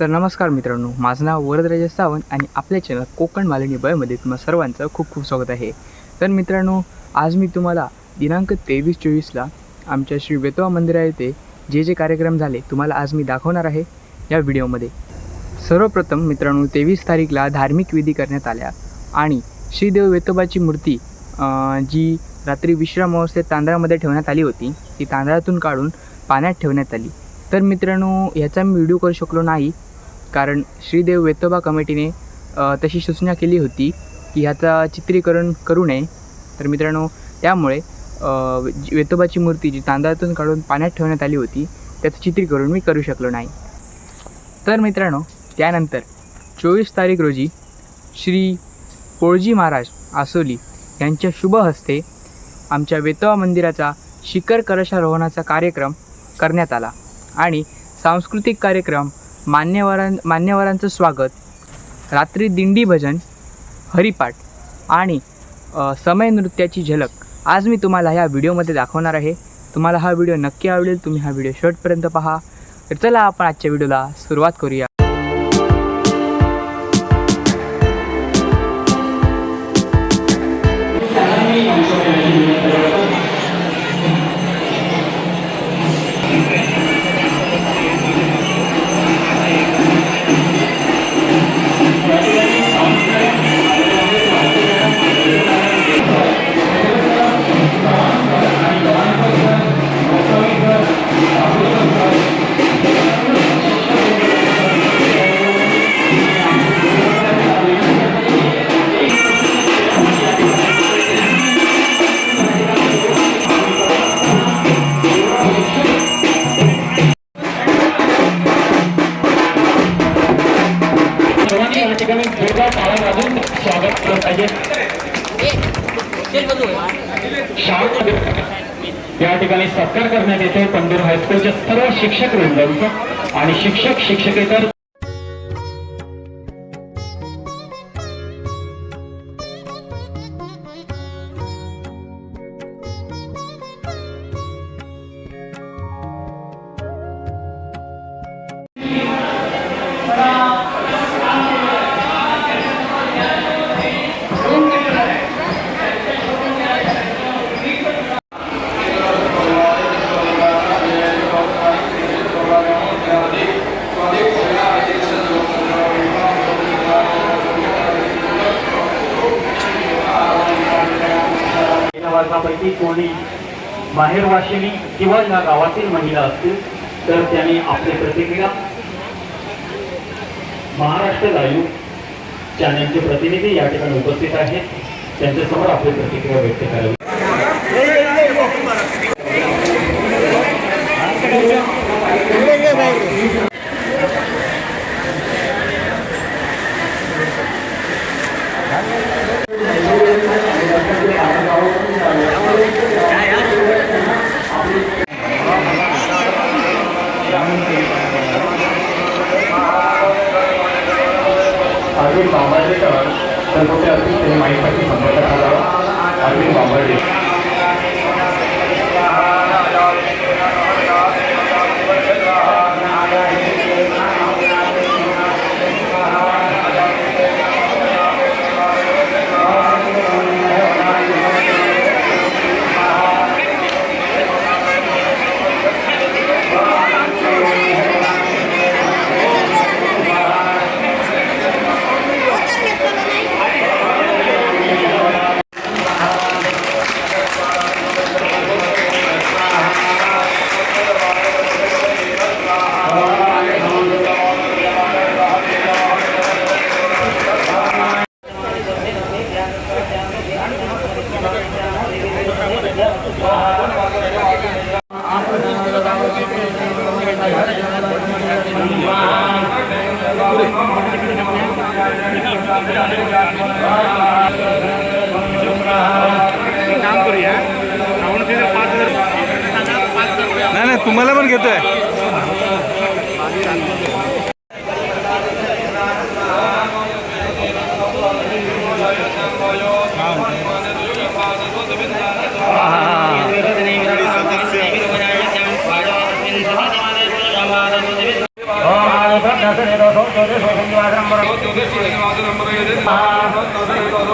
तर नमस्कार मित्रांनो माझं नाव वरदराज सावंत आणि आपल्या चॅनल कोकण मालिनी बयमध्ये तुम्हाला सर्वांचं खूप खूप स्वागत आहे. तर मित्रांनो आज मी तुम्हाला दिनांक तेवीस चोवीसला आमच्या श्री वेतवा मंदिरा येथे जे जे कार्यक्रम झाले तुम्हाला आज मी दाखवणार आहे या व्हिडिओमध्ये. सर्वप्रथम मित्रांनो तेवीस तारीखला धार्मिक विधी करण्यात आल्या आणि श्रीदेव वेतोबाची मूर्ती जी रात्री विश्राम अवस्थेत तांदळामध्ये ठेवण्यात आली होती ती तांदळातून काढून पाण्यात ठेवण्यात आली. तर मित्रांनो ह्याचा मी व्हिडिओ करू शकलो नाही कारण श्रीदेव वेतोबा कमिटीने तशी सूचना केली होती की ह्याचा चित्रीकरण करू नये. तर मित्रांनो त्यामुळे वेतोबाची मूर्ती जी तांदळातून काढून पाण्यात ठेवण्यात आली होती त्याचं चित्रीकरण मी करू शकलो नाही. तर मित्रांनो त्यानंतर चोवीस तारीख रोजी श्री पोळजी महाराज आसोली यांच्या शुभ हस्ते आमच्या वेतवा मंदिराचा शिखर कलशारोहणाचा कार्यक्रम करण्यात आला आणि सांस्कृतिक कार्यक्रम मान्यवरां मान्यवरांचं स्वागत. रात्री दिंडी भजन हरिपाठ आणि समय नृत्याची झलक. आज मी तुम्हाला ह्या व्हिडिओमध्ये दाखवणार आहे. तुम्हाला हा व्हिडिओ नक्की आवडेल तुम्ही हा व्हिडिओ शेवटपर्यंत पहा. तर चला आपण आजच्या व्हिडिओला सुरुवात करूया. करण्यात हायस्कूलच्या सर्व शिक्षक वृंदांचं आणि शिक्षक शिक्षकेतर की कोणी बाहेरवाशिनी किंवा या गावातील महिला असतील तर त्यांनी आपली प्रतिक्रिया महाराष्ट्र लाईव्ह चॅनलचे प्रतिनिधी या ठिकाणी उपस्थित आहेत. त्यांच्यासमोर आपली प्रतिक्रिया व्यक्त करावी. नाही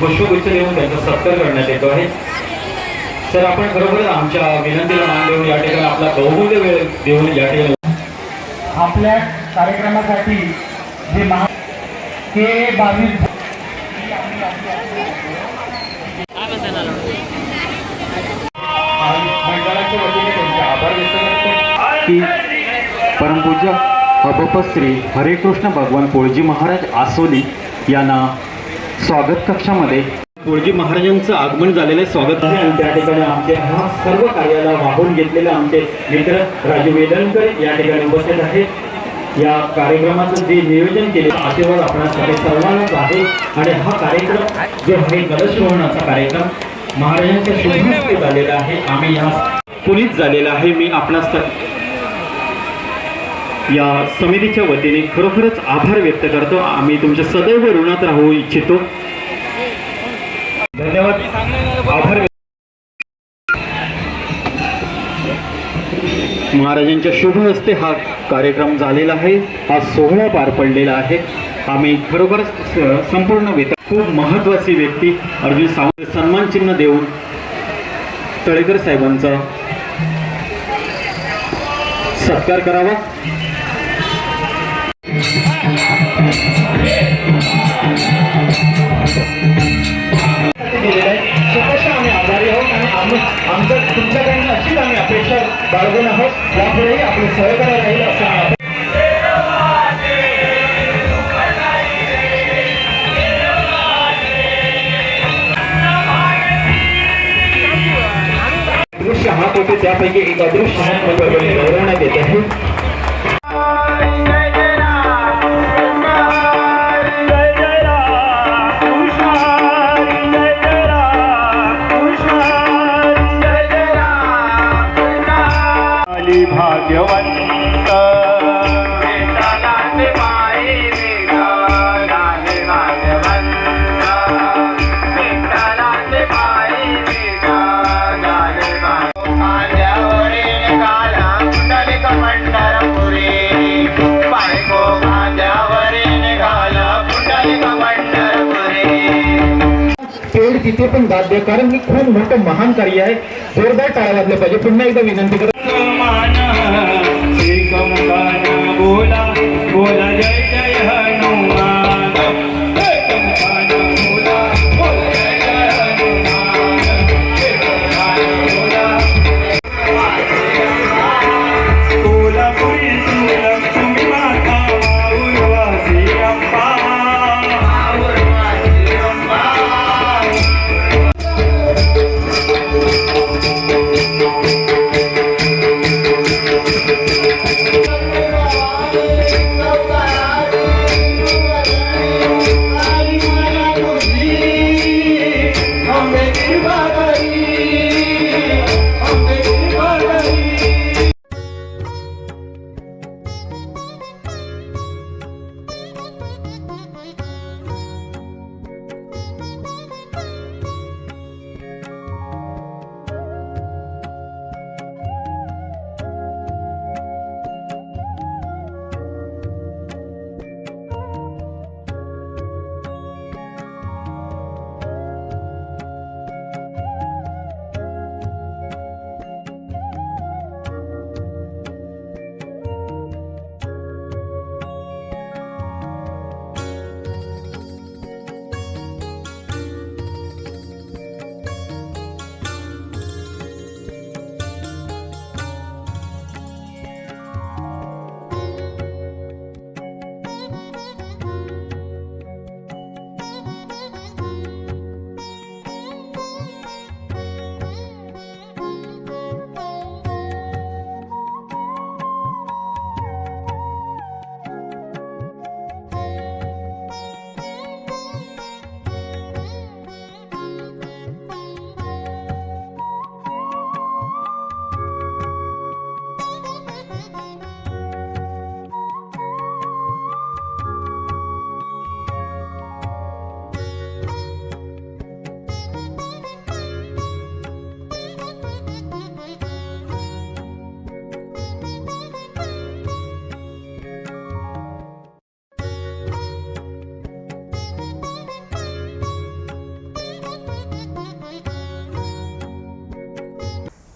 पुष्पगुच्छ देऊन त्यांचा सत्कार करण्यात येतो आहे. तर आपण खरोखरच आमच्या विनंतीला मान देऊन या ठिकाणी आपला बहुमूल्य वेळ देऊन या ठिकाणी आपल्या कार्यक्रमासाठी जे महा के बावीस मंडळाच्या वतीने त्यांचे आभार व्यक्त करतो. की परमपूज्य अबपश्री हरेकृष्ण भगवान पोळजी महाराज आसोली यांना स्वागत कक्षामध्ये. पोळजी महाराजांचं आगमन झालेलं आहे स्वागत आहे. आणि त्या ठिकाणी आमचे ह्या सर्व कार्याला वाहून घेतलेले आमचे मित्र राजू वेदनकर या ठिकाणी उपस्थित आहेत. या कार्यक्रमाचं जे नियोजन केले आशीर्वाद आपणासाठी सर्वांनाच आहे. आणि हा कार्यक्रम जो आहे कलश रोहणाचा कार्यक्रम महाराजांच्या शुभ झालेला आहे. आम्ही या पुनीत झालेला आहे. मी आपणास या समितीच्या वतीने खरोखरच आभार व्यक्त करतो. आम्ही तुमच्या सदैव ऋणात राहू इच्छितो. धन्यवाद. आभार महाराजांच्या शुभ हस्ते हा कार्यक्रम झालेला आहे. हा सोहळा पार पडलेला आहे. आम्ही खरोखरच संपूर्ण वेत खूप महत्वाची व्यक्ती अर्जुन सावंत सन्मान चिन्ह देऊन तळेकर साहेबांचा सत्कार करावा. बाळगून आहोत. यापुढेही आपले सहकार्य राहील असं दृश्य हात होते त्यापैकी एक अदृश्य गौरवण्यात येत आहे. भाग्यवंत। पेड तिथे पण दाद द्या कारण ही खूप मोठं महान कार्य आहे. जोरदार टाळा वाजल्या पाहिजे. पुन्हा एकदा विनंती करतो. बोला बोला जय जय हनुमान Eva.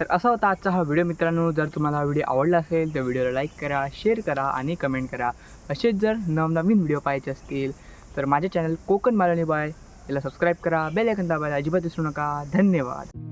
तर असा होता आजचा हा व्हिडिओ मित्रांनो जर तुम्हाला हा व्हिडिओ आवडला असेल तर व्हिडिओला लाईक करा शेअर करा आणि कमेंट करा. असेच जर नवनवीन व्हिडिओ पाहायचे असतील तर माझे चॅनल कोकण मालवणी बाय याला सबस्क्राईब करा बेल आयकन दाबायला अजिबात विसरू नका. धन्यवाद.